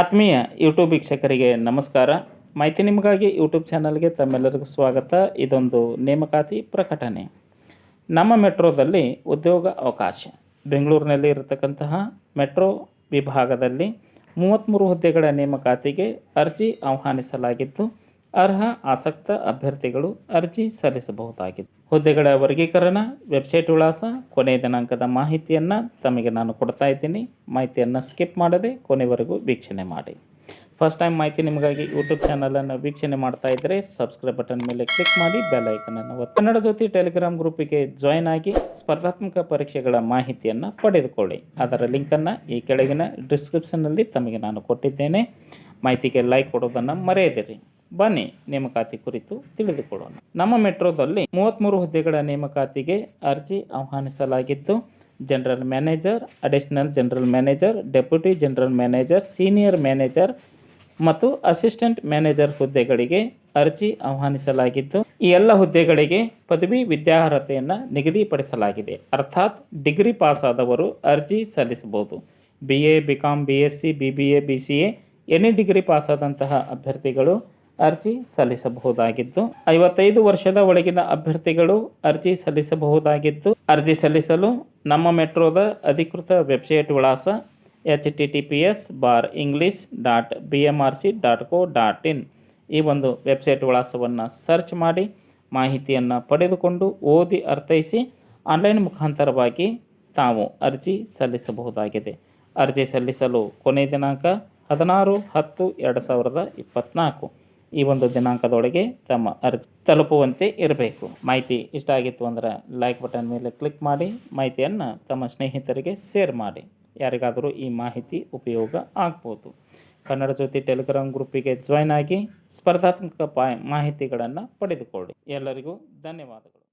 ಆತ್ಮೀಯ ಯೂಟ್ಯೂಬ್ ವೀಕ್ಷಕರಿಗೆ ನಮಸ್ಕಾರ. ಮಾಹಿತಿ ನಿಮಗಾಗಿ ಯೂಟ್ಯೂಬ್ ಚಾನಲ್ಗೆ ತಮ್ಮೆಲ್ಲರಿಗೂ ಸ್ವಾಗತ. ಇದೊಂದು ನೇಮಕಾತಿ ಪ್ರಕಟಣೆ. ನಮ್ಮ ಮೆಟ್ರೋದಲ್ಲಿ ಉದ್ಯೋಗ ಅವಕಾಶ. ಬೆಂಗಳೂರಿನಲ್ಲಿ ಇರತಕ್ಕಂತಹ ಮೆಟ್ರೋ ವಿಭಾಗದಲ್ಲಿ ಮೂವತ್ತ್ಮೂರು ಹುದ್ದೆಗಳ ನೇಮಕಾತಿಗೆ ಅರ್ಜಿ ಆಹ್ವಾನಿಸಲಾಗಿದ್ದು ಅರ್ಹ ಆಸಕ್ತ ಅಭ್ಯರ್ಥಿಗಳು ಅರ್ಜಿ ಸಲ್ಲಿಸಬಹುದಾಗಿದೆ. ಹುದ್ದೆಗಳ ವರ್ಗೀಕರಣ, ವೆಬ್ಸೈಟ್ ವಿಳಾಸ ಕೊನೆಯ ದಿನಾಂಕದ ಮಾಹಿತಿಯನ್ನು ತಮಗೆ ನಾನು ಕೊಡ್ತಾ ಇದ್ದೀನಿ. ಮಾಹಿತಿಯನ್ನು ಸ್ಕಿಪ್ ಮಾಡದೆ ಕೊನೆವರೆಗೂ ವೀಕ್ಷಣೆ ಮಾಡಿ. ಫಸ್ಟ್ ಟೈಮ್ ಮಾಹಿತಿ ನಿಮಗಾಗಿ ಯೂಟ್ಯೂಬ್ ಚಾನಲನ್ನು ವೀಕ್ಷಣೆ ಮಾಡ್ತಾ ಇದ್ದರೆ ಸಬ್ಸ್ಕ್ರೈಬ್ ಬಟನ್ ಮೇಲೆ ಕ್ಲಿಕ್ ಮಾಡಿ ಬೆಲ್ ಐಕನನ್ನು ಒತ್ತಿ. ಕನ್ನಡ ಜೊತೆ ಟೆಲಿಗ್ರಾಮ್ ಗ್ರೂಪಿಗೆ ಜಾಯ್ನ್ ಆಗಿ ಸ್ಪರ್ಧಾತ್ಮಕ ಪರೀಕ್ಷೆಗಳ ಮಾಹಿತಿಯನ್ನು ಪಡೆದುಕೊಳ್ಳಿ. ಅದರ ಲಿಂಕನ್ನು ಈ ಕೆಳಗಿನ ಡಿಸ್ಕ್ರಿಪ್ಷನ್ನಲ್ಲಿ ತಮಗೆ ನಾನು ಕೊಟ್ಟಿದ್ದೇನೆ. ಮಾಹಿತಿಗೆ ಲೈಕ್ ಕೊಡೋದನ್ನು ಮರೆಯದಿರಿ. ಬನ್ನಿ ನೇಮಕಾತಿ ಕುರಿತು ತಿಳಿದುಕೊಳ್ಳೋಣ. ನಮ್ಮ ಮೆಟ್ರೋದಲ್ಲಿ ಮೂವತ್ತ್ಮೂರು ಹುದ್ದೆಗಳ ನೇಮಕಾತಿಗೆ ಅರ್ಜಿ ಆಹ್ವಾನಿಸಲಾಗಿದ್ದು general manager, additional general manager, deputy general manager, senior manager ಮತ್ತು ಅಸಿಸ್ಟೆಂಟ್ ಮ್ಯಾನೇಜರ್ ಹುದ್ದೆಗಳಿಗೆ ಅರ್ಜಿ ಆಹ್ವಾನಿಸಲಾಗಿದ್ದು ಈ ಎಲ್ಲ ಹುದ್ದೆಗಳಿಗೆ ಪದವಿ ವಿದ್ಯಾರ್ಹತೆಯನ್ನು ನಿಗದಿಪಡಿಸಲಾಗಿದೆ. ಅರ್ಥಾತ್ ಡಿಗ್ರಿ ಪಾಸ್ ಆದವರು ಅರ್ಜಿ ಸಲ್ಲಿಸಬಹುದು. B A, B com B S C, B B A, B C A any degree pass ಆದಂತಹ ಅಭ್ಯರ್ಥಿಗಳು ಅರ್ಜಿ ಸಲ್ಲಿಸಬಹುದಾಗಿದ್ದು, ಐವತ್ತೈದು ವರ್ಷದ ಒಳಗಿನ ಅಭ್ಯರ್ಥಿಗಳು ಅರ್ಜಿ ಸಲ್ಲಿಸಬಹುದಾಗಿದ್ದು, ಅರ್ಜಿ ಸಲ್ಲಿಸಲು ನಮ್ಮ ಮೆಟ್ರೋದ ಅಧಿಕೃತ ವೆಬ್ಸೈಟ್ ವಿಳಾಸ H T T P S bar English dot B M R C dot co dot in. ಈ ಒಂದು ವೆಬ್ಸೈಟ್ ವಿಳಾಸವನ್ನು ಸರ್ಚ್ ಮಾಡಿ ಮಾಹಿತಿಯನ್ನು ಪಡೆದುಕೊಂಡು ಓದಿ ಅರ್ಥೈಸಿ ಆನ್ಲೈನ್ ಮುಖಾಂತರವಾಗಿ ತಾವು ಅರ್ಜಿ ಸಲ್ಲಿಸಬಹುದಾಗಿದೆ. ಅರ್ಜಿ ಸಲ್ಲಿಸಲು ಕೊನೆಯ ದಿನಾಂಕ ಹದಿನಾರು ಹತ್ತು ಎರಡು ಸಾವಿರದ ಇಪ್ಪತ್ತ್ನಾಲ್ಕು ಈ ಒಂದು ದಿನಾಂಕದೊಳಗೆ ತಮ್ಮ ಅರ್ಜಿ ತಲುಪುವಂತೆ ಇರಬೇಕು. ಮಾಹಿತಿ ಇಷ್ಟ ಆಗಿತ್ತು ಅಂದರೆ ಲೈಕ್ ಬಟನ್ ಮೇಲೆ ಕ್ಲಿಕ್ ಮಾಡಿ, ಮಾಹಿತಿಯನ್ನು ತಮ್ಮ ಸ್ನೇಹಿತರಿಗೆ ಶೇರ್ ಮಾಡಿ. ಯಾರಿಗಾದರೂ ಈ ಮಾಹಿತಿ ಉಪಯೋಗ ಆಗ್ಬೋದು. ಕನ್ನಡ ಜ್ಯೋತಿ ಟೆಲಿಗ್ರಾಮ್ ಗ್ರೂಪಿಗೆ ಜಾಯ್ನ್ ಆಗಿ ಸ್ಪರ್ಧಾತ್ಮಕ ಮಾಹಿತಿಗಳನ್ನು ಪಡೆದುಕೊಳ್ಳಿ. ಎಲ್ಲರಿಗೂ ಧನ್ಯವಾದಗಳು.